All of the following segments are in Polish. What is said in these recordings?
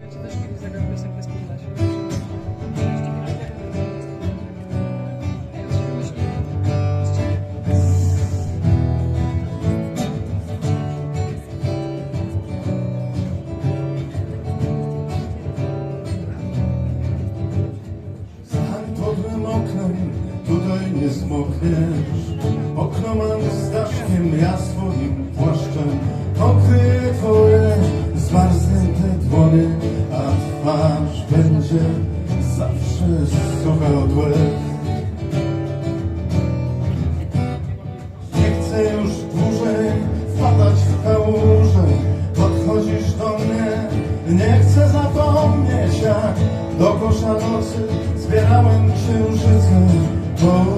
Ja oknem, tutaj nie zmokniesz. Okno mam z daszkiem, ja twarz będzie zawsze sucha od łez. Nie chcę już dłużej wpadać w kałużę. Podchodzisz do mnie, nie chcę zapomnieć jak do kosza nocy zbierałem księżyce. Po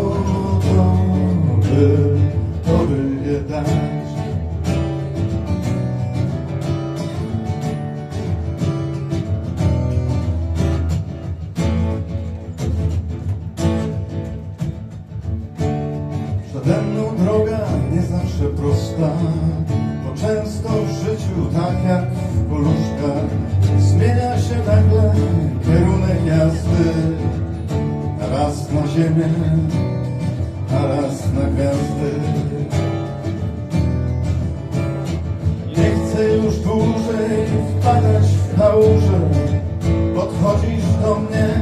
droga nie zawsze prosta, bo często w życiu, tak jak w poluszkach, zmienia się nagle kierunek jazdy. Raz na ziemię, a raz na gwiazdy. Nie chcę już dłużej wpadać w kałużę, podchodzisz do mnie,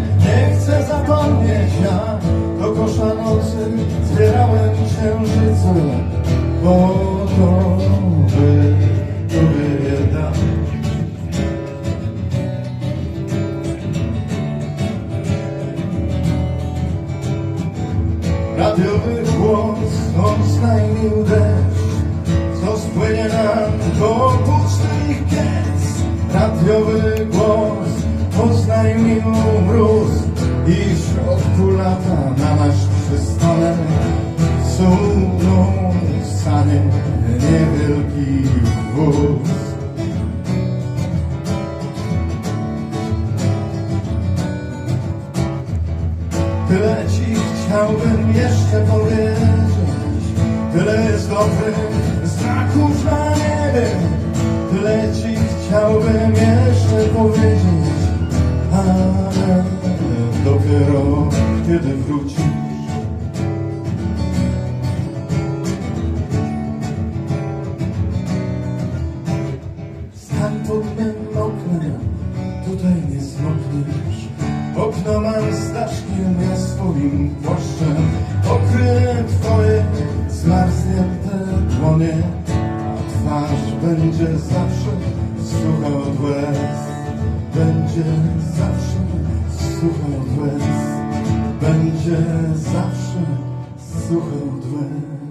po to, dać. Radiowy głos oznajmił deszcz, co spłynie nam do pustych piec. Radiowy głos oznajmił mróz i w środku lata na nasz przystanek sunął sanie niewielki wóz. Tyle ci chciałbym jeszcze powiedzieć Tyle jest dobrych znaków na Z daszkiem, ja swoim płaszczem pokryję twoje zmarznięte dłonie, a twarz będzie zawsze sucha od łez. Będzie zawsze sucha od łez. Będzie zawsze sucha od łez.